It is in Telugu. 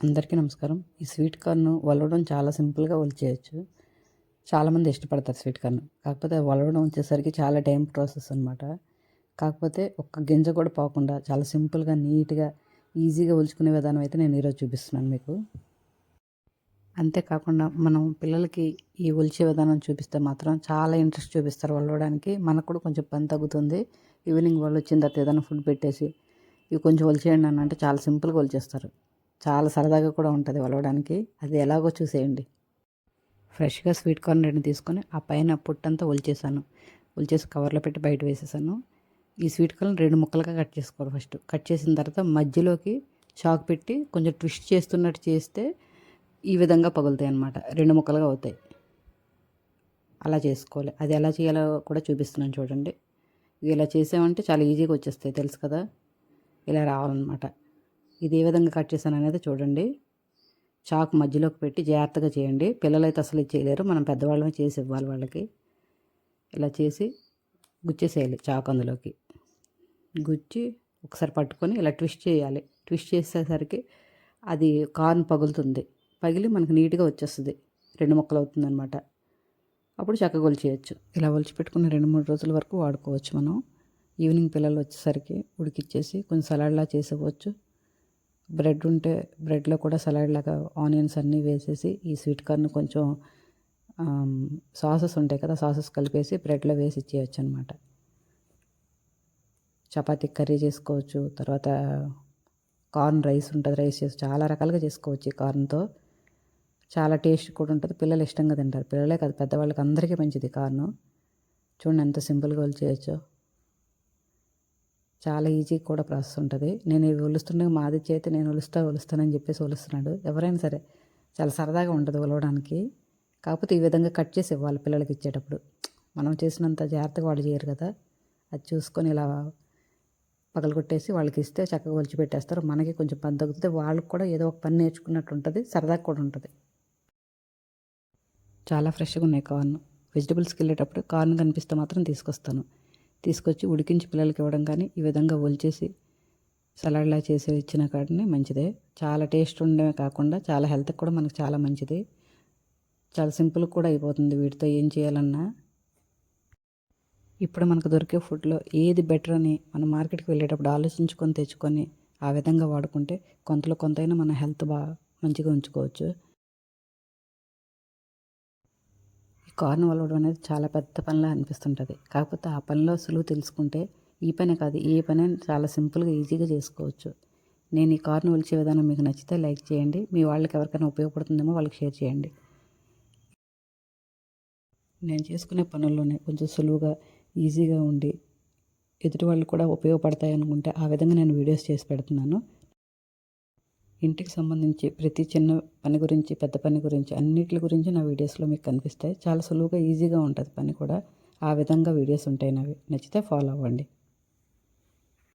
అందరికీ నమస్కారం. ఈ స్వీట్ కార్న్ వలవడం చాలా సింపుల్గా వలిచేయచ్చు. చాలామంది ఇష్టపడతారు స్వీట్ కార్న్. కాకపోతే వలవడం వచ్చేసరికి చాలా టైం ప్రాసెస్ అనమాట కాకపోతే ఒక్క గింజ కూడా పోకుండా చాలా సింపుల్గా నీట్గా ఈజీగా ఒలుచుకునే విధానం అయితే నేను ఈరోజు చూపిస్తున్నాను మీకు. అంతేకాకుండా మనం పిల్లలకి ఈ ఒలిచే విధానం చూపిస్తే మాత్రం చాలా ఇంట్రెస్ట్ చూపిస్తారు వలవడానికి. మనకు కూడా కొంచెం పని తగ్గుతుంది. ఈవినింగ్ వాళ్ళు వచ్చిన తర్వాత ఏదైనా ఫుడ్ పెట్టేసి ఇవి కొంచెం ఒలిచేయండి అని అంటే చాలా సింపుల్గా ఒలిచేస్తారు చాలా సరదాగా కూడా ఉంటుంది వలవడానికి. అది ఎలాగో చూసేయండి. ఫ్రెష్గా స్వీట్ కార్న్ రెండు తీసుకొని ఆ పైన పుట్టంతా ఒలిచేసాను. ఒలిచేసి కవర్లో పెట్టి బయట వేసేసాను. ఈ స్వీట్ కార్న్ రెండు ముక్కలుగా కట్ చేసుకోవాలి ఫస్ట్. కట్ చేసిన తర్వాత మధ్యలోకి చాక్ పెట్టి కొంచెం ట్విస్ట్ చేస్తున్నట్టు చేస్తే ఈ విధంగా పగులుతాయి అన్నమాట. రెండు ముక్కలుగా అవుతాయి. అలా చేసుకోవాలి. అది ఎలా చేయాలో కూడా చూపిస్తున్నాను చూడండి. ఇలా చేసామంటే చాలా ఈజీగా వచ్చేస్తాయి. తెలుసు కదా? ఇలా రావాలన్నమాట. ఇది ఏ విధంగా కట్ చేశాను అనేది చూడండి. చాకు మధ్యలోకి పెట్టి జాగ్రత్తగా చేయండి. పిల్లలైతే అసలు చేయలేరు. మనం పెద్దవాళ్ళమే చేసి ఇవ్వాలి వాళ్ళకి. ఇలా చేసి గుచ్చేసేయాలి చాకు అందులోకి. గుచ్చి ఒకసారి పట్టుకొని ఇలా ట్విస్ట్ చేయాలి. ట్విస్ట్ చేసేసరికి అది కార్న్ పగులుతుంది. పగిలి మనకు నీట్గా వచ్చేస్తుంది. రెండు ముక్కలు అవుతుందన్నమాట. అప్పుడు చక్కగా ఒలిచేయచ్చు ఇలా ఒలిచిపెట్టుకున్న రెండు మూడు రోజుల వరకు వాడుకోవచ్చు మనం. ఈవినింగ్ పిల్లలు వచ్చేసరికి ఉడికిచ్చేసి కొంచెం సలాడ్లా చేసేవచ్చు బ్రెడ్ ఉంటే బ్రెడ్లో కూడా సలాడ్ లాగా ఆనియన్స్ అన్నీ వేసేసి ఈ స్వీట్ కార్న్ కొంచెం సాసెస్ ఉంటాయి కదా సాసెస్ కలిపేసి బ్రెడ్లో వేసి ఇచ్చేయచ్చు అనమాట చపాతీ కర్రీ చేసుకోవచ్చు తర్వాత కార్న్ రైస్ ఉంటుంది రైస్ చేసి చాలా రకాలుగా చేసుకోవచ్చు ఈ కార్న్తో. చాలా టేస్ట్ కూడా ఉంటుంది పిల్లలు ఇష్టంగా తింటారు. పిల్లలే కాదు పెద్దవాళ్ళకి అందరికీ మంచిది కార్ను. చూడండి ఎంత సింపుల్గా వాళ్ళు చేయొచ్చు. చాలా ఈజీ కూడా ప్రాసెస్ ఉంటుంది. నేను ఇవి ఒలుస్తుండగా మాది చేతి నేను ఒలుస్తా ఒలుస్తానని చెప్పేసి ఒలుస్తున్నాడు. ఎవరైనా సరే చాలా సరదాగా ఉంటుంది ఒలవడానికి. కాకపోతే ఈ విధంగా కట్ చేసి ఇవ్వాలి పిల్లలకి ఇచ్చేటప్పుడు. మనం చేసినంత జాగ్రత్తగా వాళ్ళు చేయరు కదా. అది చూసుకొని ఇలా పగలగొట్టేసి వాళ్ళకి ఇస్తే చక్కగా ఒలిచి పెట్టేస్తారు. మనకి కొంచెం పని తగ్గుతుంది. వాళ్ళకి కూడా ఏదో ఒక పని నేర్చుకున్నట్టు ఉంటుంది. సరదాగా కూడా ఉంటుంది. చాలా ఫ్రెష్గా ఉన్నాయి కార్న్. వెజిటబుల్స్కి వెళ్ళేటప్పుడు కార్న్ కనిపిస్తే మాత్రం తీసుకొస్తాను. తీసుకొచ్చి ఉడికించి పిల్లలకి ఇవ్వడం కానీ ఈ విధంగా ఒలిచేసి సలాడ్లా చేసి ఇచ్చిన కాడనే మంచిదే. చాలా టేస్ట్ ఉండమే కాకుండా చాలా హెల్త్కి కూడా మనకు చాలా మంచిది. చాలా సింపుల్ కూడా అయిపోతుంది వీటితో ఏం చేయాలన్నా. ఇప్పుడు మనకు దొరికే ఫుడ్లో ఏది బెటర్ అని మనం మార్కెట్కి వెళ్ళేటప్పుడు ఆలోచించుకొని తెచ్చుకొని ఆ విధంగా వాడుకుంటే కొంతలో కొంతైనా మన హెల్త్ బాగా మంచిగా ఉంచుకోవచ్చు. కార్ను వలవడం అనేది చాలా పెద్ద పనిలా అనిపిస్తుంటుంది. కాకపోతే ఆ పనిలో సులువు తెలుసుకుంటే ఈ పనే కాదు ఏ పని చాలా సింపుల్గా ఈజీగా చేసుకోవచ్చు. నేను ఈ కార్ను ఒలిచే విధానం మీకు నచ్చితే లైక్ చేయండి. మీ వాళ్ళకి ఎవరికైనా ఉపయోగపడుతుందేమో వాళ్ళకి షేర్ చేయండి. నేను చేసుకునే పనుల్లోనే కొంచెం సులువుగా ఈజీగా ఉండి ఎదుటి వాళ్ళు కూడా ఉపయోగపడతాయి అనుకుంటే ఆ విధంగా నేను వీడియోస్ చేసి పెడుతున్నాను. ఇంటికి సంబంధించి ప్రతి చిన్న పని గురించి పెద్ద పని గురించి అన్నిటి గురించి నా వీడియోస్లో మీకు కనిపిస్తాయి. చాలా సులువుగా ఈజీగా ఉంటుంది పని కూడా. ఆ విధంగా వీడియోస్ ఉంటాయి నావి నచ్చితే ఫాలో అవ్వండి.